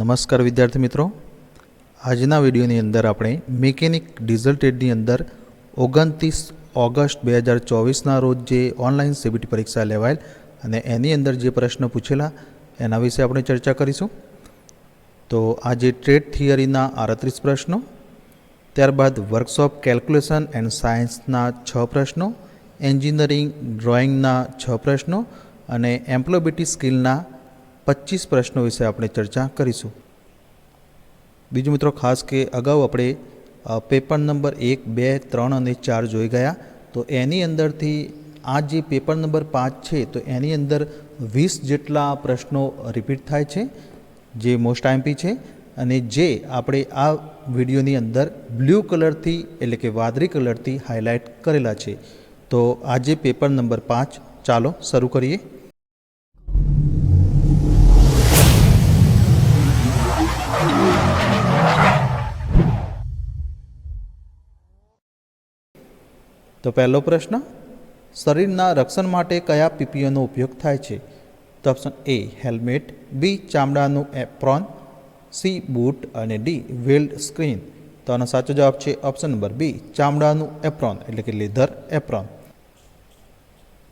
નમસ્કાર વિદ્યાર્થી મિત્રો. આજના વિડીયોની અંદર આપણે મિકેનિક ડીઝલ ટેડની અંદર ઓગણત્રીસ ઓગસ્ટ બે હજાર ચોવીસના રોજ જે ઓનલાઈન સીબીટી પરીક્ષા લેવાયેલ અને એની અંદર જે પ્રશ્ન પૂછેલા એના વિશે આપણે ચર્ચા કરીશું. તો આજે ટ્રેડ થિયરીના આડત્રીસ પ્રશ્નો, ત્યારબાદ વર્કશોપ કેલ્ક્યુલેશન એન્ડ સાયન્સના છ પ્રશ્નો, એન્જિનિયરિંગ ડ્રોઈંગના છ પ્રશ્નો અને એમ્પ્લોયબિલિટી સ્કિલના પચીસ પ્રશ્નો વિશે આપણે ચર્ચા કરીશું. બીજું મિત્રો, ખાસ કે અગાઉ આપણે પેપર નંબર એક, બે, ત્રણ અને ચાર જોઈ ગયા. તો એની અંદરથી આ જે પેપર નંબર પાંચ છે, તો એની અંદર વીસ જેટલા પ્રશ્નો રિપીટ થાય છે, જે મોસ્ટ આઈમ્પી છે. અને જે આપણે આ વિડીયોની અંદર બ્લુ કલરથી, એટલે કે વાદળી કલરથી હાઇલાઇટ કરેલા છે. તો આજે પેપર નંબર પાંચ, ચાલો શરૂ કરીએ. તો પહેલો પ્રશ્ન, શરીરના રક્ષણ માટે કયા પીપીઓનો ઉપયોગ થાય છે? તો ઓપ્શન એ હેલ્મેટ બી ચામડાનું એપ્રોન સી બૂટ અને ડી વેલ્ડ સ્ક્રીન તો આનો સાચો જવાબ છે ઓપ્શન નંબર બી ચામડાનું એપ્રોન એટલે કે લેધર એપ્રોન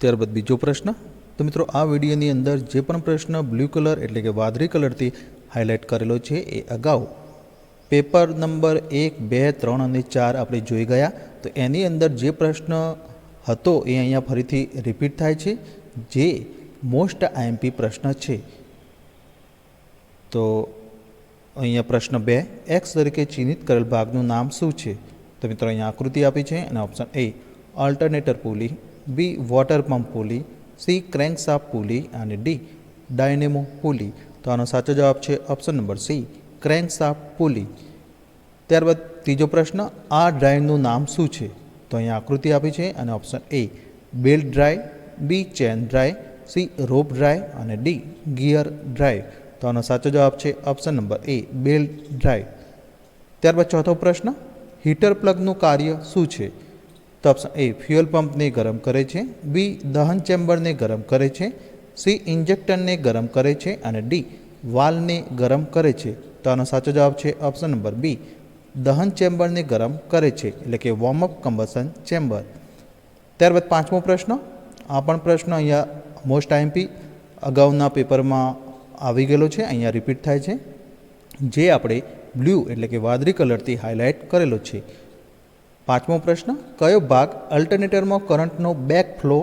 ત્યારબાદ બીજો પ્રશ્ન, તો મિત્રો આ વિડીયોની અંદર જે પણ પ્રશ્ન બ્લુ કલર એટલે કે વાદળી કલરથી હાઇલાઇટ કરેલો છે એ અગાઉ પેપર નંબર એક, બે, ત્રણ અને ચાર આપણે જોઈ ગયા. તો એની અંદર જે પ્રશ્ન હતો એ અહીંયા ફરીથી રિપીટ થાય છે. જે મોસ્ટ આઈએમપી પ્રશ્ન છે. તો અહીંયા પ્રશ્ન બે એક્સ તરીકે ચિહ્નિત કરેલ ભાગનું નામ શું છે? તો મિત્રો અહીંયા આકૃતિ આપી છે અને option A alternator pulley B water pump pulley C crank shaft pulley અને ડી ડાયનેમો પુલી તો આનો સાચો જવાબ છે option number C crank shaft pulley? ત્યારબાદ ત્રીજો પ્રશ્ન, આ ડ્રાઈવનું નામ શું છે? તો અહીંયા આકૃતિ આપી છે અને option A belt drive, B chain drive, C rope drive અને ડી ગિયર ડ્રાઈવ. તો આનો સાચો જવાબ છે option number A belt drive. ત્યારબાદ ચોથો પ્રશ્ન, હીટર પ્લગનું કાર્ય શું છે? તો ઓપ્શન એ, ફ્યુઅલ પંપને ગરમ કરે છે, બી દહન ચેમ્બરને ગરમ કરે છે, સી ઇન્જેક્ટરને ગરમ કરે છે અને ડી વાલને ગરમ કરે છે. તો આનો સાચો જવાબ છે ઓપ્શન નંબર બી દહન ચેમ્બરને ગરમ કરે છે, એટલે કે વોર્મઅપ કમ્બસન ચેમ્બર ત્યારબાદ પાંચમો પ્રશ્ન. આ પણ પ્રશ્ન અહીંયા મોસ્ટ આઈમ્પી અગાઉના પેપરમાં આવી ગયેલો છે, અહીંયા રિપીટ થાય છે. જે આપણે બ્લુ એટલે કે વાદળી કલરથી હાઇલાઇટ કરેલો છે. પાંચમો પ્રશ્ન. કયો ભાગ અલ્ટરનેટરમાં કરંટનો બેક ફ્લો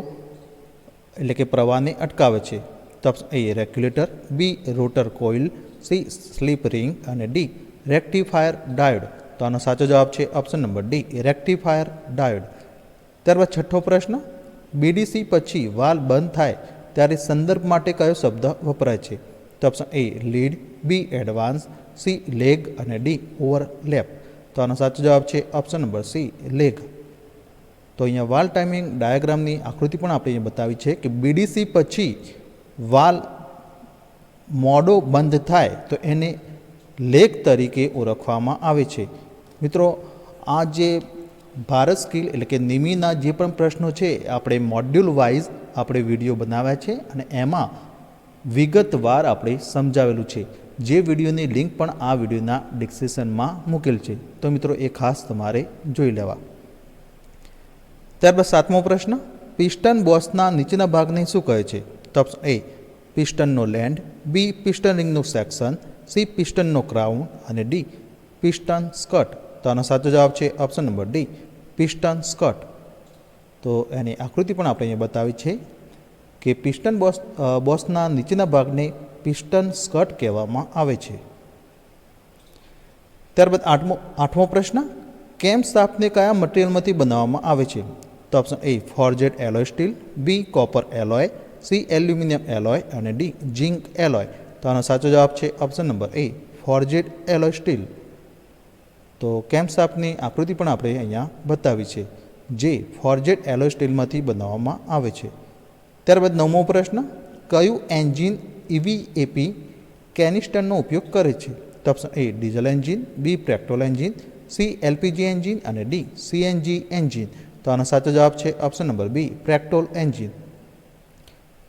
એટલે કે પ્રવાહને અટકાવે છે? તો A regulator B rotor coil C slip ring અને ડી રેક્ટિફાયર ડાયોડ તો આનો સાચો જવાબ છે option number D rectifier diode ત્યારબાદ છઠ્ઠો પ્રશ્ન બીડીસી પછી વાલ બંધ થાય ત્યારે સંદર્ભ માટે કયો શબ્દ વપરાય છે? તો option A lead B advance C lag અને ડી ઓવરલેપ તો આનો સાચો જવાબ છે ઓપ્શન નંબર સી લેગ તો અહીંયા વાલ ટાઈમિંગ ડાયાગ્રામની આકૃતિ પણ આપણે અહીંયા બતાવી છે કે બીડીસી પછી વાલ મોડો બંધ થાય તો એને લેગ તરીકે ઓળખવામાં આવે છે. મિત્રો, આ જે ભારત સ્કિલ એટલે કે નિમીના જે પણ પ્રશ્નો છે, આપણે મોડ્યુલ વાઇઝ આપણે વીડિયો બનાવ્યા છે અને એમાં વિગતવાર આપણે સમજાવેલું છે. જે વિડીયોની લિંક પણ આ વિડીયોના ડિસ્ક્રિપ્શનમાં મૂકેલ છે. તો મિત્રો, એ ખાસ તમારે જોઈ લેવા. ત્યારબાદ સાતમો પ્રશ્ન, પિસ્ટન બોસના નીચેના ભાગને શું કહે છે? તો એ પિસ્ટનનો લેન્ડ, બી પિસ્ટન રિંગનું સેક્શન, સી પિસ્ટનનો ક્રાઉન અને ડી પિસ્ટન સ્કર્ટ તો આનો સાચો જવાબ છે option number D, piston skirt તો એની આકૃતિ પણ આપણે અહીંયા બતાવી છે કે પિસ્ટન બોસ બોસના નીચેના ભાગને પિસ્ટન સ્કર્ટ કહેવામાં આવે છે. ત્યારબાદ આઠમો આઠમો પ્રશ્ન, કેમ સાફને કયા મટીરિયલમાંથી બનાવવામાં આવે છે? તો option A forged alloy steel, B copper alloy C aluminium alloy અને ડી ઝિંક એલોય. તો આનો સાચો જવાબ છે option number A forged alloy steel. તો કેમ્પસાપની આકૃતિ પણ આપણે અહીંયા બતાવી છે, જે ફોર્જેડ એલોય સ્ટીલમાંથી બનાવવામાં આવે છે. ત્યારબાદ નવમો પ્રશ્ન, કયું એન્જિન ઈવીએપી કેનિસ્ટરનો ઉપયોગ કરે છે? તો option A diesel engine B petrol engine C LPG engine અને ડી સીએનજી એન્જિન. તો આનો સાચો જવાબ છે option number B petrol engine.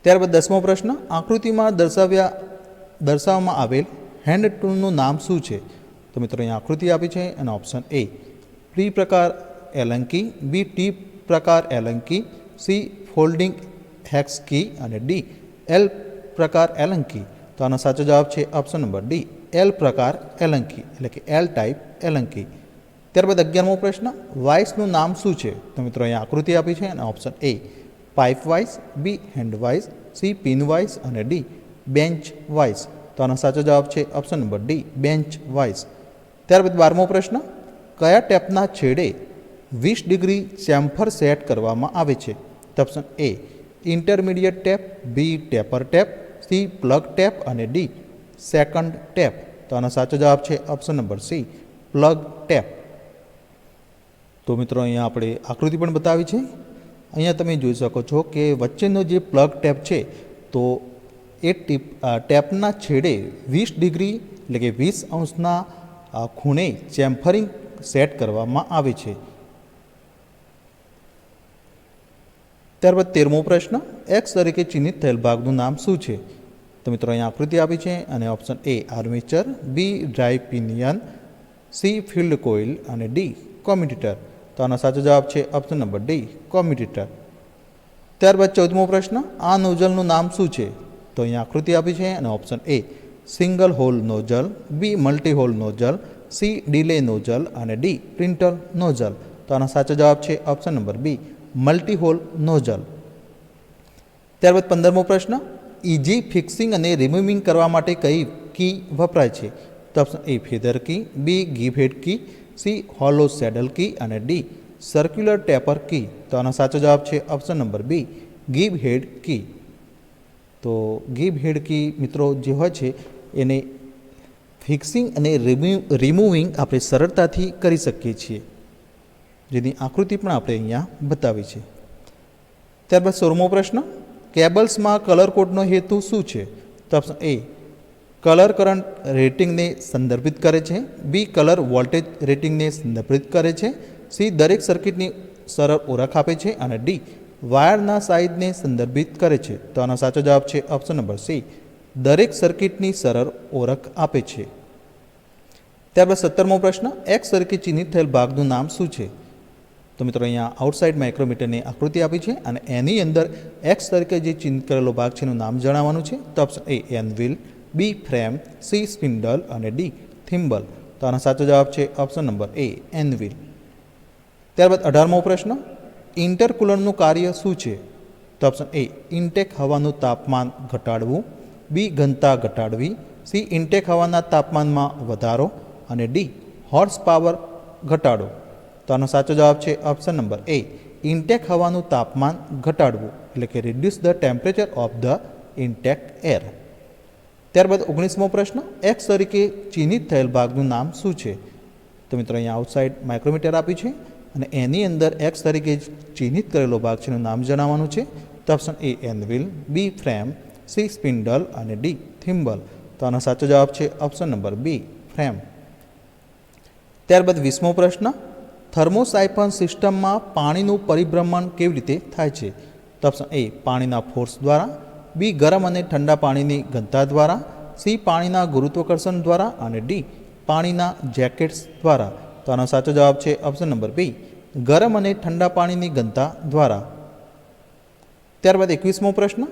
ત્યારબાદ દસમો પ્રશ્ન, આકૃતિમાં દર્શાવ્યા, દર્શાવવામાં આવેલ હેન્ડ ટૂલનું નામ શું છે? તો મિત્રો અહીંયા આકૃતિ આપી છે અને ઓપ્શન એ પ્રી પ્રકાર એલંકી બી ટી પ્રકાર allen key C folding hex key અને ડી એલ પ્રકાર એલંકી. તો આનો સાચો જવાબ છે ઓપ્શન નંબર ડી એલ પ્રકાર એલંકી, એટલે કે એલ ટાઈપ એલંકી. ત્યારબાદ અગિયારમો પ્રશ્ન વાઇસનું નામ શું છે? તો મિત્રો અહીંયા આકૃતિ આપી છે અને option A pipe vice B hand vice C pin vice અને ડી બેન્ચ વાઇઝ તો આનો સાચો જવાબ છે option number D bench vice ત્યારબાદ બારમો પ્રશ્ન, કયા ટેપના છેડે વીસ ડિગ્રી ચેમ્ફર સેટ કરવામાં આવે છે? તો option A intermediate tap B taper tap C plug tap અને ડી સેકન્ડ ટેપ. તો આનો સાચો જવાબ છે option number C plug tap. તો મિત્રો, અહીંયા આપણે આકૃતિ પણ બતાવી છે. અહીંયા તમે જોઈ શકો છો કે વચ્ચેનો જે પ્લગ ટેપ છે, તો એ ટીપ ટેપના છેડે વીસ ડિગ્રી એટલે કે વીસ અંશના ખૂણે ચેમ્ફરિંગ સેટ કરવામાં આવે છે. ત્યારબાદ તેરમો પ્રશ્ન એક્સ તરીકે ચિહ્નિત થયેલ ભાગનું નામ શું છે? તો મિત્રો, અહીંયા આકૃતિ આપી છે અને option A armature B drive pinion C field coil અને ડી કોમ્યુટેટર તો આનો સાચો જવાબ છે ઓપ્શન નંબર ડી કોમ્યુટેટર ત્યારબાદ ચૌદમો પ્રશ્ન આ નોઝલનું નામ શું છે? તો અહીંયા આકૃતિ આપી છે અને option A single hole nozzle B multi hole nozzle C delay nozzle અને ડી પ્રિન્ટર નોઝલ તો આનો સાચો જવાબ છે option number B multi hole nozzle ત્યારબાદ પંદરમો પ્રશ્ન ઇઝી ફિક્સિંગ અને રિમૂવિંગ કરવા માટે કઈ કી વપરાય છે? તો option A feather key B gib head key C hollow saddle key અને ડી સર્ક્યુલર ટેપર કી. તો આનો સાચો જવાબ છે ઓપ્શન નંબર બી, ગીબ હેડ કી. તો ગીબ હેડ કી મિત્રો જે હોય છે, એને ફિક્સિંગ અને રિમૂવિંગ આપણે સરળતાથી કરી શકીએ છીએ. જેની આકૃતિ પણ આપણે અહીંયા બતાવી છે. ત્યારબાદ સોળમો પ્રશ્ન, કેબલ્સમાં કલર કોડનો હેતુ શું છે? તો ઓપ્શન એ કલર કરંટ રેટિંગને સંદર્ભિત કરે છે. બી કલર વોલ્ટેજ રેટિંગને સંદર્ભિત કરે છે. સી દરેક સર્કિટની સરળ ઓળખ આપે છે અને ડી વાયરના સાઇઝને સંદર્ભિત કરે છે. તો આનો સાચો જવાબ છે ઓપ્શન નંબર સી દરેક સર્કિટની સરળ ઓળખ આપે છે. ત્યારબાદ સત્તરમો પ્રશ્ન એક્સ સર્કિટ ચિહ્નિત થયેલ ભાગનું નામ શું છે? તો મિત્રો, અહીંયા આઉટસાઇડ માઇક્રોમીટરની આકૃતિ આપી છે અને એની અંદર એક્સ તરીકે જે ચિહ્નિત કરેલો ભાગ છે એનું નામ જણાવવાનું છે. તો option A anvil B frame C spindle અને ડી થિમ્બલ તો આનો સાચો જવાબ છે ઓપ્શન નંબર એ એનવિલ ત્યારબાદ અઢારમો પ્રશ્ન ઇન્ટરકુલરનું કાર્ય શું છે? તો ઓપ્શન એ ઇન્ટેક હવાનું તાપમાન ઘટાડવું. બી ઘનતા ઘટાડવી. સી ઇન્ટેક હવાના તાપમાનમાં વધારો. અને ડી હોર્સ પાવર ઘટાડો. તો આનો સાચો જવાબ છે ઓપ્શન નંબર એ ઇન્ટેક હવાનું તાપમાન ઘટાડવું, એટલે કે reduce the temperature of the intake air ત્યારબાદ ઓગણીસમો પ્રશ્ન એક્સ તરીકે ચિહ્નિત થયેલ ભાગનું નામ શું છે? તો મિત્રો અહીંયા આઉટસાઇડ માઇક્રોમીટર આપ્યું છે અને એની અંદર એક્સ તરીકે ચિહ્નિત કરેલો ભાગ છે એનું નામ જણાવવાનું છે. તો option A anvil B frame C spindle અને ડી થિમ્બલ તો આનો સાચો જવાબ છે ઓપ્શન નંબર બી ફ્રેમ ત્યારબાદ વીસમો પ્રશ્ન થર્મોસાઇફન સિસ્ટમમાં પાણીનું પરિભ્રમણ કેવી રીતે થાય છે? તો ઓપ્શન એ પાણીના ફોર્સ દ્વારા. બી ગરમ અને ઠંડા પાણીની ઘનતા દ્વારા, સી પાણીના ગુરુત્વાકર્ષણ દ્વારા અને ડી પાણીના જેકેટ્સ દ્વારા. તો આનો સાચો જવાબ છે ઓપ્શન નંબર બી, ગરમ અને ઠંડા પાણીની ઘનતા દ્વારા. ત્યારબાદ એકવીસમો પ્રશ્ન,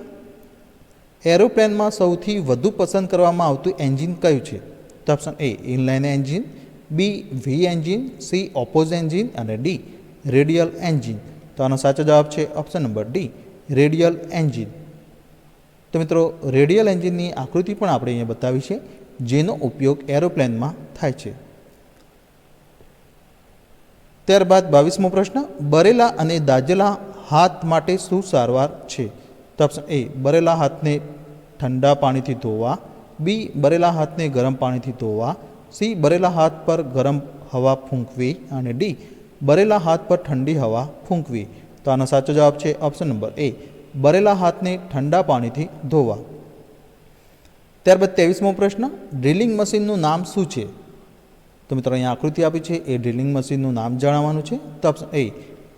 એરોપ્લેનમાં સૌથી વધુ પસંદ કરવામાં આવતું એન્જિન કયું છે? તો option A, inline engine, B, V engine, C, oppose engine અને ડી, રેડિયલ એન્જિન. તો આનો સાચો જવાબ છે option number D, radial engine. તો મિત્રો, રેડિયલ એન્જિનની આકૃતિ પણ આપણે અહીંયા બતાવી છે, જેનો ઉપયોગ એરોપ્લેનમાં થાય છે. ત્યારબાદ બાવીસમો પ્રશ્ન, બરેલા અને દાજેલા હાથ માટે શું સારવાર છે? તો ઓપ્શન એ બરેલા હાથને ઠંડા પાણીથી ધોવા બી બરેલા હાથને ગરમ પાણીથી ધોવા સી બરેલા હાથ પર ગરમ હવા ફૂંકવી અને ડી બરેલા હાથ પર ઠંડી હવા ફૂંકવી. તો આનો સાચો જવાબ છે ઓપ્શન નંબર એ બરેલા હાથને ઠંડા પાણીથી ધોવા. ત્યારબાદ ત્રેવીસમો પ્રશ્ન ડ્રિલિંગ મશીનનું નામ શું છે? તો મિત્રો અહીંયા આકૃતિ આપી છે, એ ડ્રિલિંગ મશીનનું નામ જણાવવાનું છે. તો A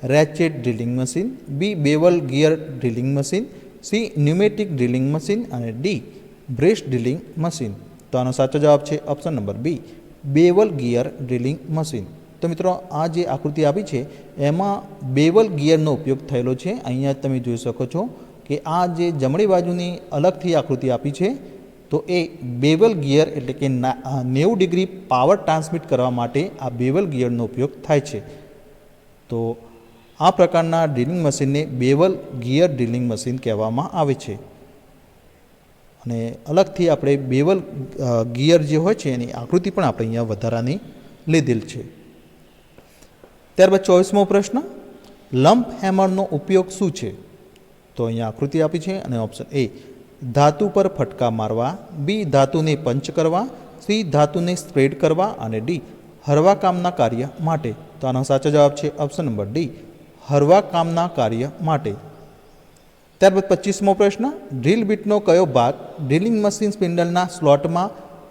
ratchet drilling machine B bevel gear drilling machine C pneumatic drilling machine અને ડી બ્રેશ ડ્રિલિંગ મશીન તો આનો સાચો જવાબ છે option number B bevel gear drilling machine તો મિત્રો, આ જે આકૃતિ આપી છે, એમાં બેવલ ગિયરનો ઉપયોગ થયેલો છે. અહીંયા તમે જોઈ શકો છો કે આ જે જમણી બાજુની અલગથી આકૃતિ આપી છે, તો એ બેવલ ગિયર એટલે કે નેવું ડિગ્રી પાવર ટ્રાન્સમિટ કરવા માટે આ બેવલ ગિયરનો ઉપયોગ થાય છે. તો આ પ્રકારના ડ્રિલિંગ મશીનને બેવલ ગિયર ડ્રિલિંગ મશીન કહેવામાં આવે છે. અને અલગથી આપણે બેવલ ગિયર જે હોય છે, એની આકૃતિ પણ આપણે અહીંયા વધારાની લીધેલ છે. ત્યારબાદ ચોવીસમો પ્રશ્ન, લંપ હેમરનો ઉપયોગ શું છે? તો અહીંયા આકૃતિ આપી છે અને ઓપ્શન એ ધાતુ પર ફટકા મારવા બી ધાતુને પંચ કરવા સી ધાતુને સ્પ્રેડ કરવા અને ડી હરવા કામના કાર્ય માટે. તો આનો સાચો જવાબ છે ઓપ્શન નંબર ડી હરવા કામના કાર્ય માટે. ત્યારબાદ પચીસમો પ્રશ્ન, ડ્રીલ બીટનો કયો ભાગ ડ્રિલિંગ મશીન સ્પિન્ડલના સ્લોટમાં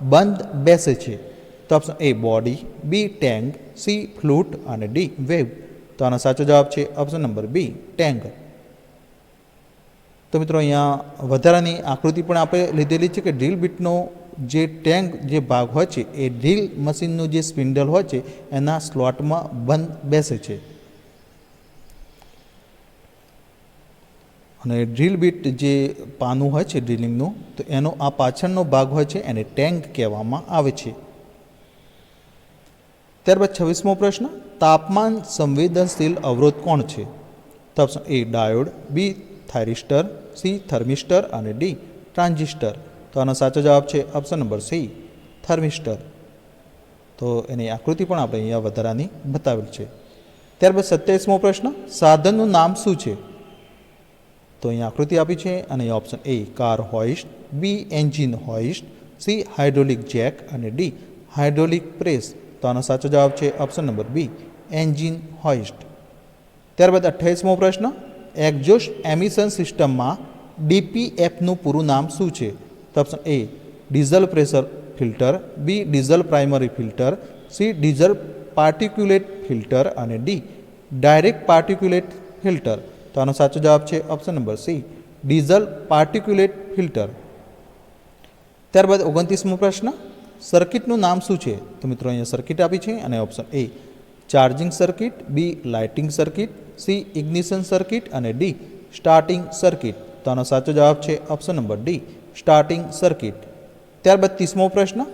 બંધ બેસે છે? તો option A body B tang C flute અને ડી વેવ તો આનો સાચો જવાબ છે ઓપ્શન નંબર બી ટેંગ તો મિત્રો અહીંયા વધારાની આકૃતિ પણ આપણે લીધેલી છે કે ડ્રીલ બીટનો જે ટેન્ક જે ભાગ હોય છે, એ ડ્રીલ મશીનનું જે સ્પિન્ડલ હોય છે, એના સ્લોટમાં બંધ બેસે છે. અને ડ્રીલ બીટ જે પાનું હોય છે ડ્રીલિંગનું તો એનો આ પાછળનો ભાગ હોય છે, એને ટેન્ક કહેવામાં આવે છે. ત્યારબાદ છવ્વીસમો પ્રશ્ન, તાપમાન સંવેદનશીલ અવરોધ કોણ છે? તો A diode, B thyristor, C thermistor અને ડી ટ્રાન્ઝિસ્ટર. તો આનો સાચો જવાબ છે ઓપ્શન નંબર સી, થર્મિસ્ટર. તો એની આકૃતિ પણ આપણે અહીંયા વધારાની બતાવેલ છે. ત્યારબાદ સત્યાવીસમો પ્રશ્ન, સાધનનું નામ શું છે? તો અહીં આકૃતિ આપી છે અને option A, car hoist, B engine hoist, C hydraulic jack અને ડી હાઇડ્રોલિક પ્રેસ. તો આનો સાચો જવાબ છે option number B engine hoist ત્યારબાદ અઠ્યાવીસમો પ્રશ્ન એક્ઝોસ્ટ એમિશન સિસ્ટમમાં ડીપીએફનું પૂરું નામ શું છે? તો option A diesel pressure filter B diesel primary filter C diesel particulate filter અને ડી ડાયરેક્ટ પાર્ટિક્યુલેટ ફિલ્ટર તો આનો સાચો જવાબ છે option number C diesel particulate filter ત્યારબાદ ઓગણત્રીસમો પ્રશ્ન સર્કિટનું નામ શું છે? તો મિત્રો અહીંયા સર્કિટ આપી છે અને option A charging circuit B lighting circuit C ignition circuit અને ડી સ્ટાર્ટિંગ સર્કિટ તો આનો સાચો જવાબ છે option number D starting circuit ત્યારબાદ ત્રીસમો પ્રશ્ન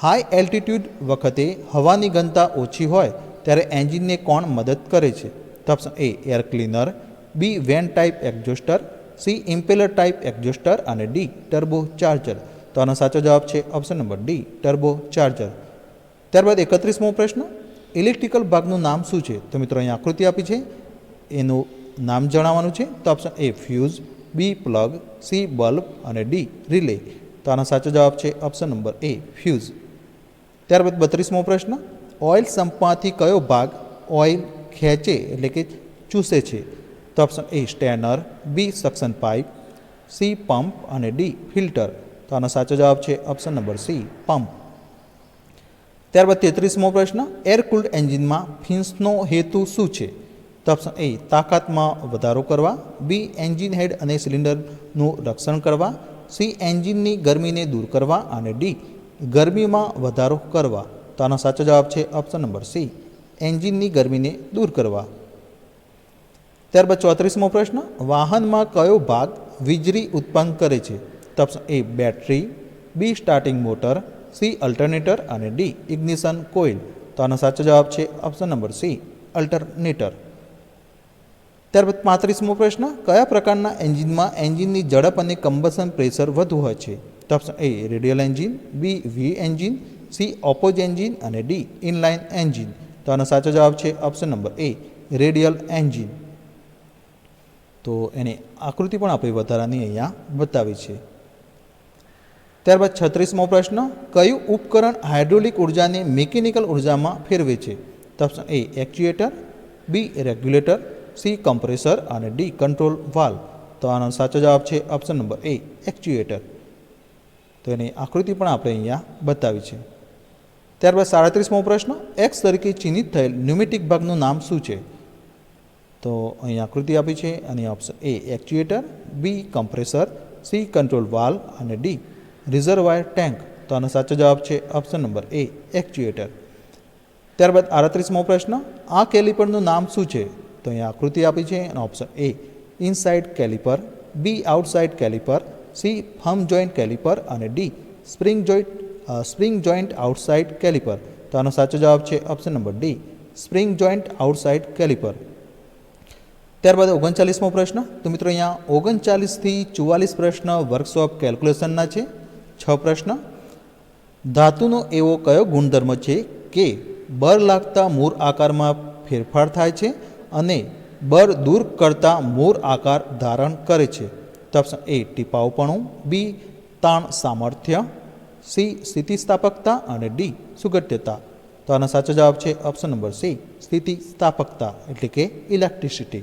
હાઈ એલ્ટિટ્યૂડ વખતે હવાની ઘનતા ઓછી હોય ત્યારે એન્જિનને કોણ મદદ કરે છે? તો option A air cleaner B vane type exhauster C impeller type exhauster અને ડી ટર્બો ચાર્જર તો આનો સાચો જવાબ છે option number D turbo charger ત્યારબાદ એકત્રીસમો પ્રશ્ન ઇલેક્ટ્રિકલ ભાગનું નામ શું છે? તો મિત્રો અહીં આકૃતિ આપી છે. એનું નામ જણાવવાનું છે. તો option A fuse B plug C bulb અને ડી રિલે તો આનો સાચો જવાબ છે ઓપ્શન નંબર એ ફ્યુઝ ત્યારબાદ બત્રીસમો પ્રશ્ન ઓઇલ સંપમાંથી કયો ભાગ ઓઇલ ખેંચે એટલે કે ચૂસે છે? તો option A strainer B suction pipe C pump અને ડી ફિલ્ટર તો આનો સાચો જવાબ છે ઓપ્શન નંબર સી પંપ ત્યારબાદ તેત્રીસમો પ્રશ્ન એર કુલ્ડ એન્જિનમાં ફિન્સનો હેતુ શું છે? તો ઓપ્શન એ તાકાતમાં વધારો કરવા. બી એન્જિન હેડ અને સિલિન્ડરનું રક્ષણ કરવા. સી એન્જિનની ગરમીને દૂર કરવા. અને ડી ગરમીમાં વધારો કરવા. તો આનો સાચો જવાબ છે ઓપ્શન નંબર સી એન્જિનની ગરમીને દૂર કરવા. ત્યારબાદ ચોત્રીસમો પ્રશ્ન, વાહનમાં કયો ભાગ વીજળી ઉત્પન્ન કરે છે? Option A battery, B starting motor, C alternator અને ડી ઇગ્નિશન કોઇલ. તો આનો સાચો જવાબ છે ઓપ્શન નંબર સી, અલ્ટરનેટર. ત્યારબાદ પાંત્રીસમો પ્રશ્ન, કયા પ્રકારના એન્જિનમાં એન્જિનની ઝડપ અને કમ્બશન પ્રેશર વધુ હોય છે? તો option A radial engine, B V engine, C oppose engine અને ડી ઇનલાઇન એન્જિન. તો આનો સાચો જવાબ છે option number A, radial engine. તો એની આકૃતિ પણ આપણે વધારાની અહીંયા બતાવી છે. ત્યારબાદ છત્રીસમો પ્રશ્ન, કયું ઉપકરણ હાઇડ્રોલિક ઉર્જાને મિકેનિકલ ઉર્જામાં ફેરવે છે? તો option A actuator B regulator C compressor અને ડી કંટ્રોલ વાલ્વ તો આનો સાચો જવાબ છે ઓપ્શન નંબર એ એક્ચ્યુએટર તો એની આકૃતિ પણ આપણે અહીંયા બતાવી છે. ત્યારબાદ સાડત્રીસમો પ્રશ્ન એક્સ તરીકે ચિહ્નિત થયેલ ન્યુમેટિક ભાગનું નામ શું છે? તો અહીં આકૃતિ આપી છે અને option A actuator B compressor C control valve અને ડી રિઝર્વાયર ટેન્ક. તો આનો સાચો જવાબ છે ઓપ્શન નંબર એ, એક્ચ્યુએટર. ત્યારબાદ આડત્રીસમો પ્રશ્ન, આ કેલિપરનું નામ શું છે? તો અહીંયા આકૃતિ આપી છે અને option A inside caliper B outside caliper C firm joint caliper અને D spring joint spring joint outside caliper તો આનો સાચો જવાબ છે option number D spring joint outside caliper ત્યારબાદ ઓગણચાલીસમો પ્રશ્ન, તો મિત્રો અહીંયા ઓગણચાલીસથી ચુવાલીસ પ્રશ્ન વર્કશોપ કેલ્ક્યુલેશનના છે. છ પ્રશ્ન. ધાતુનો એવો કયો ગુણધર્મ છે કે બર લાગતા મૂળ આકારમાં ફેરફાર થાય છે અને બર દૂર કરતા મૂળ આકાર ધારણ કરે છે? ઓપ્શન એ, ટીપાઉપણું, બી, તાણ સામર્થ્ય, સી, સ્થિતિસ્થાપકતા અને ડી, સુગટ્યતા. તો આનો સાચો જવાબ છે ઓપ્શન નંબર સી, સ્થિતિસ્થાપકતા એટલે કે ઇલેક્ટ્રિસિટી.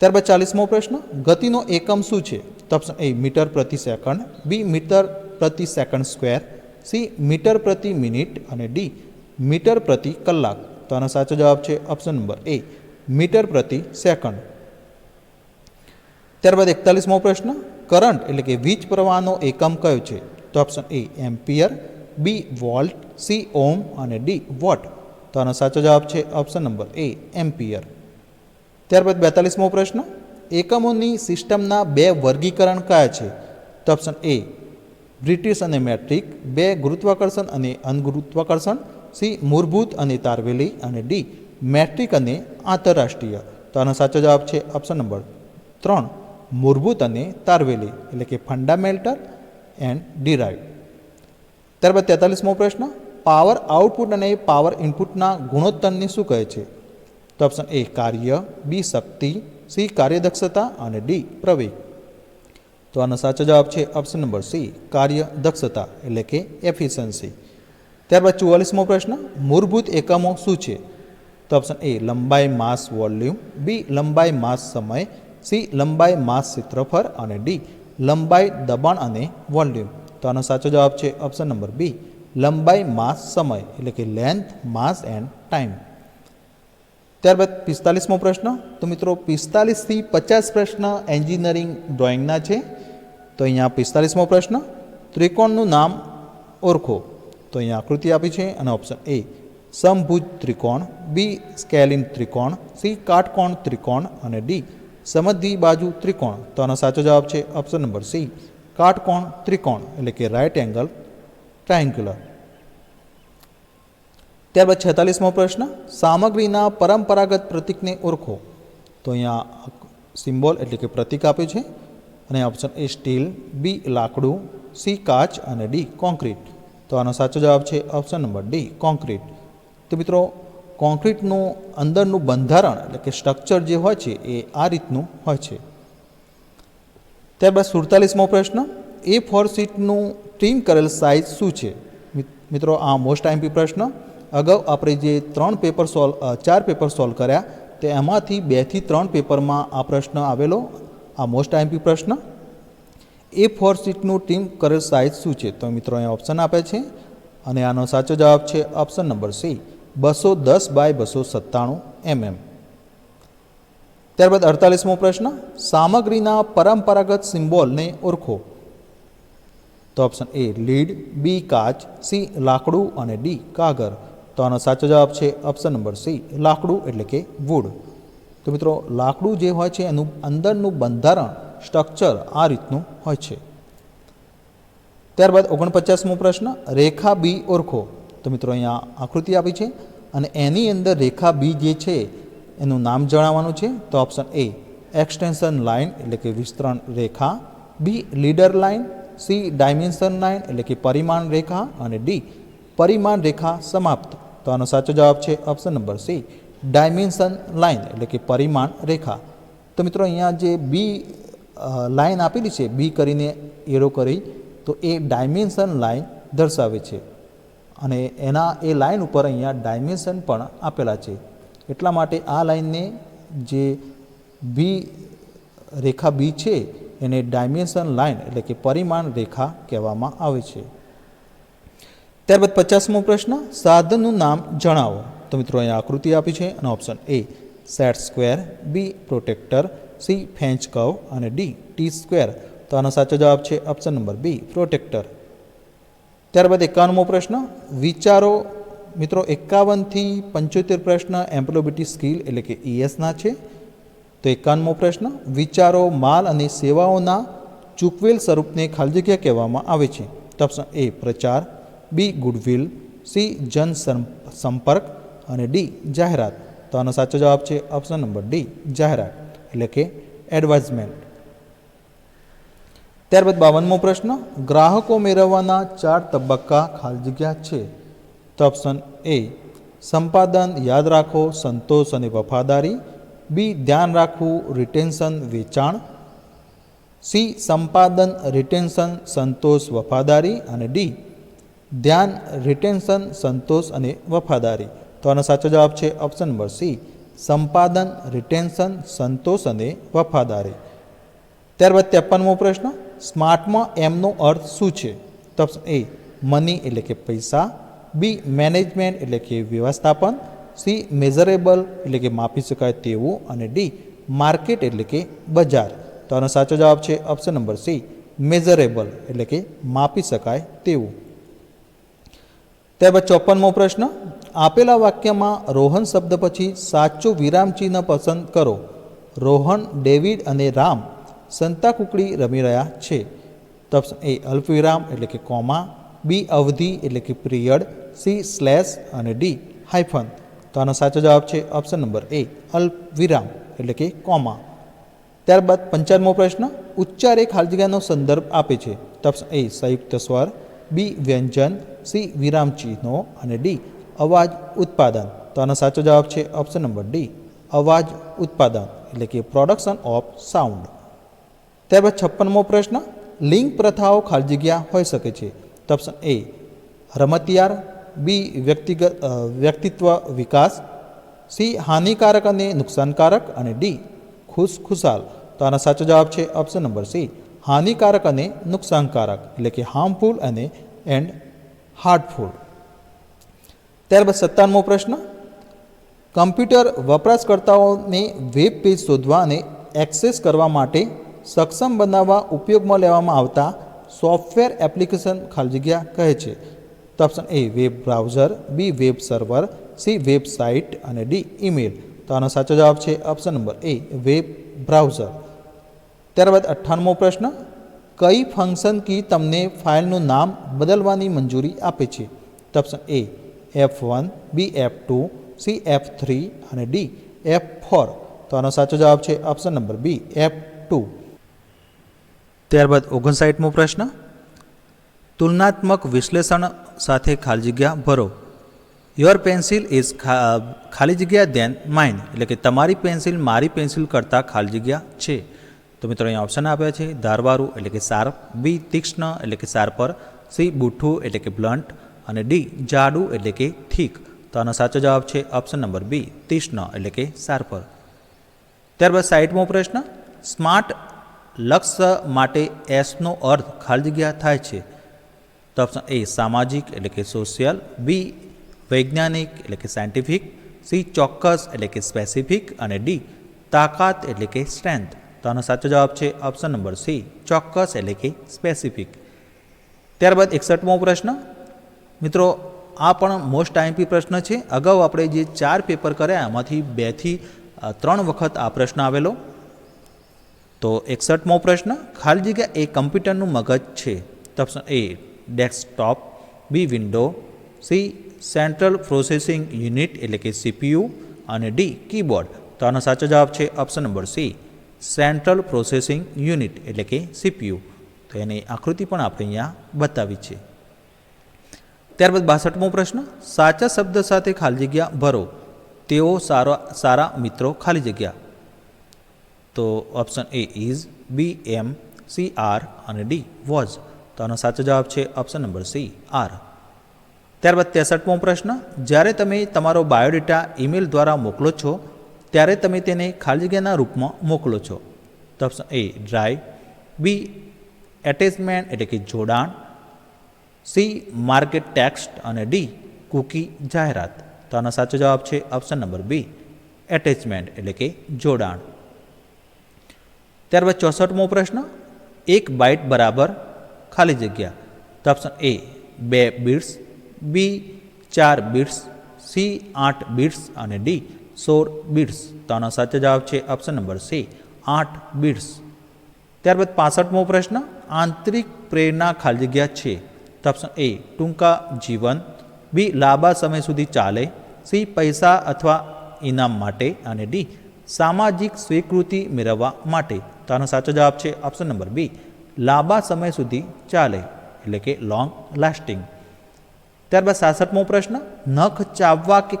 ત્યારબાદ ચાલીસમો પ્રશ્ન, ગતિનો એકમ શું છે? તો ઓપ્શન એ મીટર પ્રતિ સેકન્ડ. બી મીટર પ્રતિ સેકન્ડ સ્ક્વેર. સી મીટર પ્રતિ મિનિટ. અને ડી મીટર પ્રતિ કલાક. તો આનો સાચો જવાબ છે ઓપ્શન નંબર એ મીટર પ્રતિ સેકન્ડ. ત્યારબાદ એકતાલીસમો પ્રશ્ન, કરંટ એટલે કે વીજ પ્રવાહનો એકમ કયો છે? તો option A ampere. B volt. C ohm અને ડી વોટ. તો આનો સાચો જવાબ છે ઓપ્શન નંબર એ એમ્પિયર. ત્યારબાદ બેતાલીસમો પ્રશ્ન. એકમોની સિસ્ટમના બે વર્ગીકરણ કયા છે? તો ઓપ્શન એ, બ્રિટિશ અને મેટ્રિક, બે ગુરુત્વાકર્ષણ અને અનગુરુત્વાકર્ષણ, સી, મૂળભૂત અને તારવેલી, અને ડી, મેટ્રિક અને આંતરરાષ્ટ્રીય. તો આનો સાચો જવાબ છે ઓપ્શન નંબર ત્રણ, મૂળભૂત અને તારવેલી, એટલે કે ફંડામેન્ટલ એન્ડ ડિરાઇવ ત્યારબાદ તેતાલીસમો પ્રશ્ન, પાવર આઉટપુટ અને પાવર ઇનપુટના ગુણોત્તરને શું કહે છે? તો ઓપ્શન એ કાર્ય. બી શક્તિ. સી કાર્યદક્ષતા. અને ડી પ્રવેગ. તો આનો સાચો જવાબ છે ઓપ્શન નંબર સી કાર્ય દક્ષતા એટલે કે એફિશન્સી ત્યારબાદ ચુવાલીસમો પ્રશ્ન, મૂળભૂત એકમો શું છે? તો ઓપ્શન એ લંબાઈ, માસ વોલ્યુમ બી લંબાઈ, માસ, સમય. સી લંબાઈ, માસ, ક્ષેત્રફળ. અને ડી લંબાઈ, દબાણ અને વોલ્યુમ તો આનો સાચો જવાબ છે ઓપ્શન નંબર બી લંબાઈ, માસ, સમય. એટલે કે લેન્થ માસ એન્ડ ટાઈમ ત્યારબાદ પિસ્તાલીસમો પ્રશ્ન. તો મિત્રો, પિસ્તાલીસથી પચાસ પ્રશ્ન એન્જિનિયરિંગ ડ્રોઈંગના છે. તો અહીંયા પિસ્તાલીસમો પ્રશ્ન. ત્રિકોણનું નામ ઓળખો. તો અહીંયા આકૃતિ આપી છે અને ઓપ્શન એ સમભુજ ત્રિકોણ બી સ્કેલિન ત્રિકોણ સી કાટકોણ ત્રિકોણ અને ડી સમદ્વિ બાજુ ત્રિકોણ. તો આનો સાચો જવાબ છે ઓપ્શન નંબર સી કાટકોણ ત્રિકોણ, એટલે કે રાઇટ એંગલ ટ્રાયંગ્યુલર ત્યારબાદ છેતાલીસમો પ્રશ્ન, સામગ્રીના પરંપરાગત પ્રતીકને ઓળખો. તો અહીંયા સિમ્બોલ એટલે કે પ્રતીક આપ્યું છે અને ઓપ્શન એ સ્ટીલ, બી લાકડું, સી કાચ અને ડી કોન્ક્રીટ તો આનો સાચો જવાબ છે ઓપ્શન નંબર ડી કોન્ક્રીટ તો મિત્રો કોન્ક્રીટનું અંદરનું બંધારણ એટલે કે સ્ટ્રક્ચર જે હોય છે એ આ રીતનું હોય છે. ત્યારબાદ સુડતાલીસમો પ્રશ્ન એ ફોર સીટનું ટ્રીમ કરેલ સાઇઝ શું છે? મિત્રો, આ મોસ્ટ આઈમ્પી પ્રશ્ન અગાઉ આપણે જે ત્રણ પેપર સોલ્વ ચાર પેપર સોલ્વ કર્યા, તે એમાંથી બેથી ત્રણ પેપરમાં આ પ્રશ્ન આવેલો. આ મોસ્ટ આઈમ્પી પ્રશ્ન. એ ફોર સીટનું ટીમ કરેલ સાઇઝ શું છે? તો મિત્રો અહીંયા ઓપ્શન આપે છે. અને આનો સાચો જવાબ છે ઓપ્શન નંબર સી બસો દસ બાય બસો સત્તાણું એમએમ. ત્યારબાદ અડતાલીસમો પ્રશ્ન, સામગ્રીના પરંપરાગત સિમ્બોલને ઓળખો. તો ઓપ્શન એ લીડ, બી, કાચ, સી, લાકડું અને ડી કાગર તો આનો સાચો જવાબ છે ઓપ્શન નંબર સી લાકડું એટલે કે વુડ તો મિત્રો, લાકડું જે હોય છે, એનું અંદરનું બંધારણ સ્ટ્રક્ચર આ રીતનું હોય છે. ત્યારબાદ ઓગણપચાસમો પ્રશ્ન, રેખા બી ઓળખો. તો મિત્રો, અહીંયા આકૃતિ આપી છે અને એની અંદર રેખા બી જે છે, એનું નામ જણાવવાનું છે. તો ઓપ્શન એ એક્સટેન્શન લાઇન એટલે કે વિસ્તરણ રેખા. B leader line C dimension line એટલે કે પરિમાણ રેખા. અને ડી પરિમાણ રેખા સમાપ્ત. તો આનો સાચો જવાબ છે option number C dimension line એટલે કે પરિમાણ રેખા. તો મિત્રો અહીંયા જે બી લાઇન આપેલી છે બી કરીને એરો કરી, તો એ ડાયમેન્શન લાઇન દર્શાવે છે. અને એના, એ લાઇન ઉપર અહીંયા ડાયમેન્શન પણ આપેલા છે. એટલા માટે આ લાઇનને જે બી રેખા બી છે, એને ડાયમેન્શન લાઇન એટલે કે પરિમાણ રેખા કહેવામાં આવે છે. ત્યારબાદ પચાસમો પ્રશ્ન, સાધનનું નામ જણાવો. તો મિત્રો, અહીંયા આકૃતિ આપી છે અને option A set square B protractor C French curve અને ડી ટી સ્ક્વેર તો આનો સાચો જવાબ છે ઓપ્શન નંબર બી પ્રોટેક્ટર ત્યારબાદ એકાવનમો પ્રશ્ન, વિચારો, મિત્રો એકાવનથી પંચોતેર પ્રશ્ન એમ્પ્લોબિટી સ્કિલ એટલે કે ઈએસના છે. તો એકાવનમો પ્રશ્ન, વિચારો, માલ અને સેવાઓના ચૂકવેલ સ્વરૂપને ખાલી જગ્યા કહેવામાં આવે છે. તો ઓપ્શન એ પ્રચાર બી ગુડવિલ, સી જન સંપર્ક અને ડી જાહેરાત. તો આનો સાચો જવાબ છે ઓપ્શન નંબર ડી જાહેરાત, એટલે કે એડવાઇઝમેન્ટ ત્યારબાદ બાવનમો પ્રશ્ન, ગ્રાહકો મેળવવાના ચાર તબક્કા ખાલી જગ્યા છે. તો ઓપ્શન એ સંપાદન યાદ રાખો, સંતોષ અને વફાદારી. બી ધ્યાન રાખવું રિટેન્શન વેચાણ. સી સંપાદન રિટેન્શન સંતોષ, વફાદારી. અને ડી ધ્યાન રિટેન્શન સંતોષ અને વફાદારી. તો આનો સાચો જવાબ છે ઓપ્શન નંબર સી સંપાદન રિટેન્શન સંતોષ અને વફાદારી. ત્યારબાદ ત્રેપનમો પ્રશ્ન. સ્માર્ટમાં એમનો અર્થ શું છે? તો એ મની એટલે કે પૈસા. બી મેનેજમેન્ટ એટલે કે વ્યવસ્થાપન. સી મેઝરેબલ એટલે કે માપી શકાય તેવું. અને ડી માર્કેટ એટલે કે બજાર. તો આનો સાચો જવાબ છે ઓપ્શન નંબર સી મેઝરેબલ એટલે કે માપી શકાય તેવું. ત્યારબાદ ચોપનમો પ્રશ્ન. આપેલા વાક્યમાં રોહન શબ્દ પછી સાચો વિરામચિહ્ન પસંદ કરો. રોહન, ડેવિડ અને રામ સંતા કુકડી રમી રહ્યા છે. તપસ એ અલ્પવિરામ એટલે કે કોમા, બી અવધિ એટલે કે પિરિયડ, સી સ્લેશ અને ડી હાઇફન તો આનો સાચો જવાબ છે ઓપ્શન નંબર એ, અલ્પ વિરામ એટલે કે કોમા. ત્યારબાદ પંચાવનમો પ્રશ્ન. ઉચ્ચાર એ ખાલી જગ્યાનો સંદર્ભ આપે છે. તપસ એ સંયુક્ત સ્વર, બી વ્યંજન સી વિરામ ચિહ્નો અને ડી અવાજ ઉત્પાદન. તો આનો સાચો જવાબ છે ઓપ્શન નંબર ડી અવાજ ઉત્પાદન, એટલે કે પ્રોડક્શન ઓફ સાઉન્ડ ત્યારબાદ છપ્પનમો પ્રશ્ન, લિંગ પ્રથાઓ ખાલી જગ્યા હોઈ શકે છે. તો ઓપ્શન એ રમતિયાર. બી વ્યક્તિગત વ્યક્તિત્વ વિકાસ. સી હાનિકારક અને નુકસાનકારક. અને ડી ખુશ ખુશાલ તો આનો સાચો જવાબ છે ઓપ્શન નંબર સી હાનિકારક અને નુકસાનકારક, એટલે કે હાર્મફુલ અને એન્ડ હાર્ટફુલ. ત્યારબાદ સત્તાવનમો પ્રશ્ન. કમ્પ્યુટર વપરાશકર્તાઓને વેબ પેજ શોધવા અને એક્સેસ કરવા માટે સક્ષમ બનાવવા ઉપયોગમાં લેવામાં આવતા સોફ્ટવેર એપ્લિકેશન ખાલી જગ્યા કહે છે. તો option A web browser, B web server, C website અને ડી ઈમેલ. તો આનો સાચો જવાબ છે option number A web browser. ત્યારબાદ અઠ્ઠાણમો પ્રશ્ન. કઈ ફંક્શન કી તમને ફાઇલનું નામ બદલવાની મંજૂરી આપે છે? તો option A F one B F two C F three અને ડી એફ ફોર તો આનો સાચો જવાબ છે option number B F two ત્યારબાદ ઓગણસાઠમો પ્રશ્ન. તુલનાત્મક વિશ્લેષણ સાથે ખાલી જગ્યા ભરો. યોર પેન્સિલ ઇઝ ખાલી જગ્યા દેન માઇન એટલે કે તમારી પેન્સિલ મારી પેન્સિલ કરતાં ખાલી જગ્યા છે. તો મિત્રો અહીંયા ઓપ્શન આપ્યા છે ધારવાળું એટલે કે શાર્પ બી તીક્ષ્ણ એટલે કે શાર્પર સી બુઠ્ઠું એટલે કે બ્લન્ટ અને ડી જાડું એટલે કે થીક. તો આનો સાચો જવાબ છે ઓપ્શન નંબર બી તીક્ષ્ણ એટલે કે શાર્પર ત્યારબાદ સાઈઠમો પ્રશ્ન, સ્માર્ટ લક્ષ્ય માટે એસનો અર્થ ખાલી જગ્યા થાય છે? તો ઓપ્શન એ સામાજિક એટલે કે સોશિયલ બી વૈજ્ઞાનિક એટલે કે સાયન્ટિફિક સી ચોક્કસ એટલે કે સ્પેસિફિક અને ડી તાકાત એટલે કે સ્ટ્રેન્થ તો આનો સાચો જવાબ છે ઓપ્શન નંબર સી ચોક્કસ એટલે કે સ્પેસિફિક ત્યારબાદ એકસઠમો પ્રશ્ન. મિત્રો, આ પણ મોસ્ટ આઈમ્પી પ્રશ્ન છે. અગાઉ આપણે જે ચાર પેપર કર્યા એમાંથી બેથી ત્રણ વખત આ પ્રશ્ન આવેલો. તો એકસઠમો પ્રશ્ન, ખાલી જગ્યા એ કમ્પ્યુટરનું મગજ છે. Option A desktop B window C central processing unit એટલે કે સીપીયુ અને ડી કીબોર્ડ તો આનો સાચો જવાબ છે option number C central processing unit એટલે કે સીપીયુ તો એની આકૃતિ પણ આપણે અહીંયા બતાવી છે. ત્યારબાદ બાસઠમો પ્રશ્ન, સાચા શબ્દ સાથે ખાલી જગ્યા ભરો. તેઓ સારા સારા મિત્રો ખાલી જગ્યા. તો option A is B am C are અને ડી વોઝ તો આનો સાચો જવાબ છે ઓપ્શન નંબર સી આર ત્યારબાદ ત્રેસઠમો પ્રશ્ન, જ્યારે તમે તમારો બાયોડેટા ઈમેલ દ્વારા મોકલો છો ત્યારે તમે તેને ખાલી જગ્યાના રૂપમાં મોકલો છો. તો option A drive B attachment એટલે કે જોડાણ. સી માર્કેટ ટેક્સ્ટ અને ડી કૂકી જાહેરાત. તો આનો સાચો જવાબ છે ઓપ્શન નંબર બી એટેચમેન્ટ એટલે કે જોડાણ. ત્યારબાદ ચોસઠમો પ્રશ્ન, એક બાઇટ બરાબર ખાલી જગ્યા. તો ઓપ્શન એ બે બીટ્સ બી ચાર બીટ્સ સી આઠ બીટ્સ અને ડી સોળ બિટ્સ. તો આનો સાચો જવાબ છે ઓપ્શન નંબર સી આઠ બિટ્સ. ત્યારબાદ પાસઠમો પ્રશ્ન, આંતરિક પ્રેરણા ખાલી જગ્યા છે? તો ઓપ્શન એ ટૂંકા જીવન. બી લાંબા સમય સુધી ચાલે. સી પૈસા અથવા ઇનામ માટે. અને ડી સામાજિક સ્વીકૃતિ મેળવવા માટે. તો આનો સાચો જવાબ છે ઓપ્શન નંબર બી લાંબા સમય સુધી ચાલે. એટલે કે લોંગ લાસ્ટિંગ ત્યારબાદ સાસઠમો પ્રશ્ન, નખ ચાવવા કે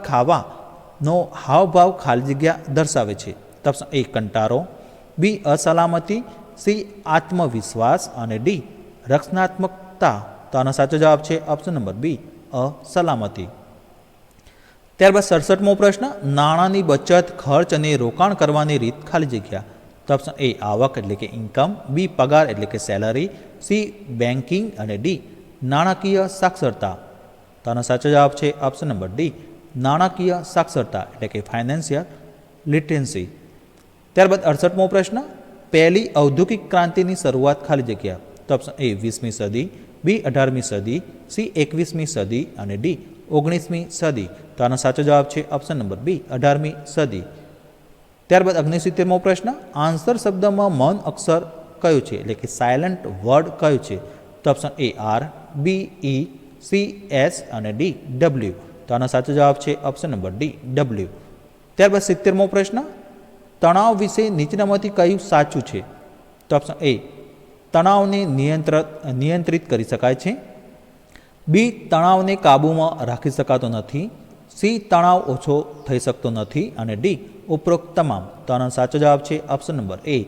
ખાવાનો હાવભાવ ખાલી જગ્યા દર્શાવે છે. તો એ કંટારો. બી, અસલામતી. સી, આત્મવિશ્વાસ. અને ડી, રક્ષણાત્મકતા. તો આનો સાચો જવાબ છે ઓપ્શન નંબર બી, અસલામતી. ત્યારબાદ સડસઠમો પ્રશ્ન, નાણાંની બચત, ખર્ચ અને રોકાણ કરવાની રીત ખાલી જગ્યા. તો ઓપ્શન એ આવક એટલે કે ઇન્કમ બી, પગાર એટલે કે સેલરી સી બેન્કિંગ અને ડી, નાણાકીય સાક્ષરતા. તો આનો સાચો જવાબ છે ઓપ્શન નંબર ડી નાણાકીય સાક્ષરતા એટલે કે ફાઇનાન્શિયલ લિટરન્સી ત્યારબાદ અડસઠમો પ્રશ્ન, પહેલી ઔદ્યોગિક ક્રાંતિની શરૂઆત ખાલી જગ્યા. તો ઓપ્શન એ વીસમી સદી બી અઢારમી સદી સી એકવીસમી સદી અને ડી ઓગણીસમી સદી. તો આનો સાચો જવાબ છે ઓપ્શન નંબર બી અઢારમી સદી. ત્યારબાદ અગ્નિસિત્તેરમો પ્રશ્ન આન્સર શબ્દમાં મૌન અક્ષર કયું છે? એટલે કે સાયલન્ટ વર્ડ કયું છે? તો option A R B E C S અને ડી ડબલ્યુ તો આનો સાચો જવાબ છે ઓપ્શન નંબર ડી ડબલ્યુ ત્યારબાદ સિત્તેરમો પ્રશ્ન, તણાવ વિશે નીચેનામાંથી કયું સાચું છે? તો ઓપ્શન એ તણાવને નિયંત્રિત નિયંત્રિત કરી શકાય છે. બી તણાવને કાબૂમાં રાખી શકાતો નથી. સી તણાવ ઓછો થઈ શકતો નથી. અને ડી ઉપરોક્ત તમામ. તો આનો સાચો જવાબ છે ઓપ્શન નંબર એ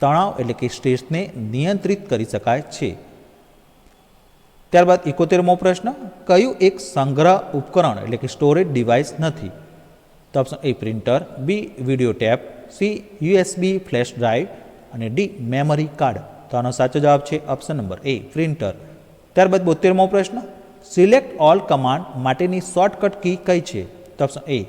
તણાવ એટલે કે સ્ટ્રેસને નિયંત્રિત કરી શકાય છે. ત્યારબાદ એકોતેરમો પ્રશ્ન, કયું એક સંગ્રહ ઉપકરણ એટલે કે સ્ટોરેજ ડિવાઇસ નથી? તો option A printer B video tape C USB flash drive અને ડી મેમરી કાર્ડ તો આનો સાચો જવાબ છે ઓપ્શન નંબર એ પ્રિન્ટર ત્યારબાદ બોતેરમો પ્રશ્ન સિલેક્ટ ઓલ કમાન્ડ માટેની શોર્ટકટ કી કઈ છે? તો option A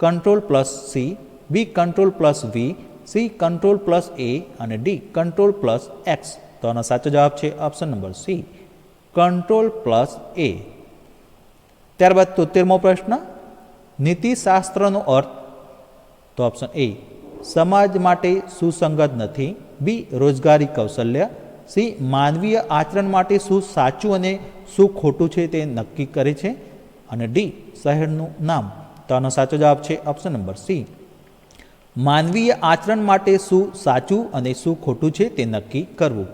control plus C B control plus V C control plus A અને ડી કંટ્રોલ પ્લસ એક્સ તો આનો સાચો જવાબ છે option number C control plus A ત્યારબાદ તોતેરમો પ્રશ્ન નીતિશાસ્ત્રનો અર્થ, તો ઓપ્શન એ સમાજ માટે સુસંગત નથી. બી રોજગારી કૌશલ્ય. સી માનવીય આચરણ માટે શું સાચું અને શું ખોટું છે તે નક્કી કરે છે. અને ડી શહેરનું નામ. તો આનો સાચો જવાબ છે ઓપ્શન નંબર સી માનવીય આચરણ માટે શું સાચું અને શું ખોટું છે તે નક્કી કરવું.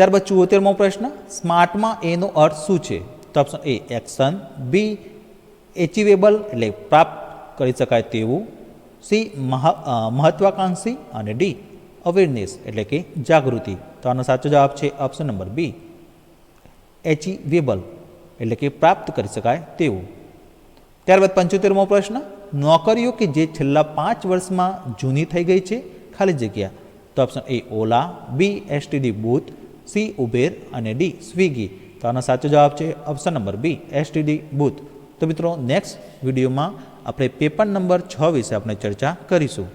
ત્યારબાદ ચુઓતેરમો પ્રશ્ન, સ્માર્ટમાં એનો અર્થ શું છે? તો ઓપ્શન એ એક્શન બી એચિવેબલ એટલે પ્રાપ્ત કરી શકાય તેવું. સી મહત્વાકાંક્ષી અને ડી અવેરનેસ એટલે કે જાગૃતિ. તો આનો સાચો જવાબ છે ઓપ્શન નંબર બી એચિવેબલ એટલે કે પ્રાપ્ત કરી શકાય તેવું. ત્યારબાદ પંચોતેરમો પ્રશ્ન, નોકરીઓ કે જે છેલ્લા પાંચ વર્ષમાં જૂની થઈ ગઈ છે, ખાલી જગ્યા. તો option A Ola. B STD booth. C Uber અને ડી સ્વિગી. તો આનો સાચો જવાબ છે option number B STD booth. તો મિત્રો નેક્સ્ટ વિડીયોમાં આપણે પેપર નંબર છ વિશે આપણે ચર્ચા કરીશું.